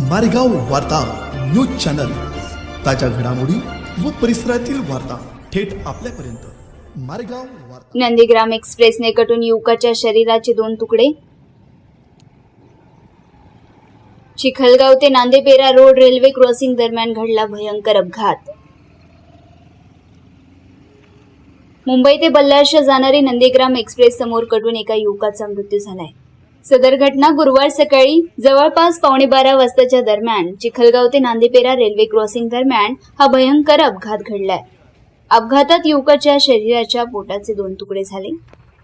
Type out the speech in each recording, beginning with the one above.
मारेगाव वार्ता news channel. ताज्या घडामोडी व परिसरातील वार्ता थेट आपल्यापर्यंत. मारेगाव वार्ता. नंदीग्राम एक्सप्रेसने कटून युवकाच्या शरीराचे दोन तुकडे. चिखलगाव ते नांदेपेरा रोड रेल्वे क्रॉसिंग दरम्यान घडला भयंकर अपघात. मुंबई ते बल्लारशा जाणारी नंदीग्राम एक्सप्रेस समोर कटून एका युवकाचा मृत्यू झालाय. सदर घटना गुरुवार सकाळी जवळपास पावणे बारा वाजताच्या दरम्यान चिखलगाव ते नांदेपेरा रेल्वे क्रॉसिंग दरम्यान हा भयंकर अपघात घडलाय. अपघातात युवकाच्या शरीराच्या पोटाचे दोन तुकडे झाले.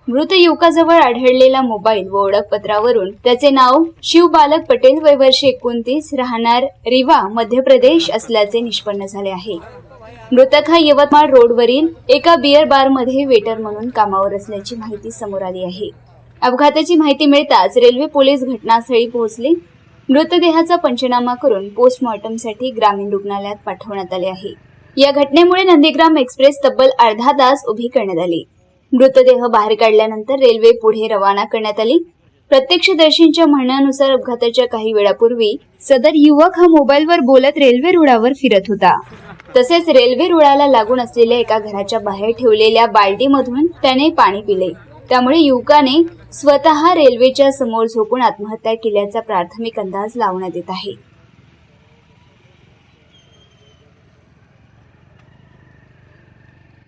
मृत युवकाजवळ आढळलेला मोबाईल व ओळखपत्रावरून त्याचे नाव शिव बालक पटेल वय वर्ष एकोणतीस राहणार रिवा मध्य प्रदेश असल्याचे निष्पन्न झाले आहे. मृतक हा यवतमाळ रोडवरील एका बिअर बारमध्ये वेटर म्हणून कामावर असल्याची माहिती समोर आली आहे. अपघाताची माहिती मिळताच रेल्वे पोलीस घटनास्थळी पोहोचले. मृतदेहाचा पंचनामा करून पोस्टमॉर्टमसाठी ग्रामीण रुग्णालयात पाठवण्यात आले आहे. या घटनेमुळे नंदीग्राम एक्सप्रेस तब्बल अर्धा तास उभी करण्यात आली. मृतदेह बाहेर काढल्यानंतर रेल्वे पुढे रवाना करण्यात आली. प्रत्यक्षदर्शींच्या म्हणण्यानुसार अपघाताच्या काही वेळापूर्वी सदर युवक हा मोबाईलवर बोलत रेल्वे रुळावर फिरत होता. तसेच रेल्वे रुळाला लागून असलेल्या एका घराच्या बाहेर ठेवलेल्या बाल्टीमधून त्याने पाणी पिले. त्यामुळे युवकाने स्वतः रेल्वेच्या समोर झोपून आत्महत्या केल्याचा प्राथमिक अंदाज लावण्यात येत आहे.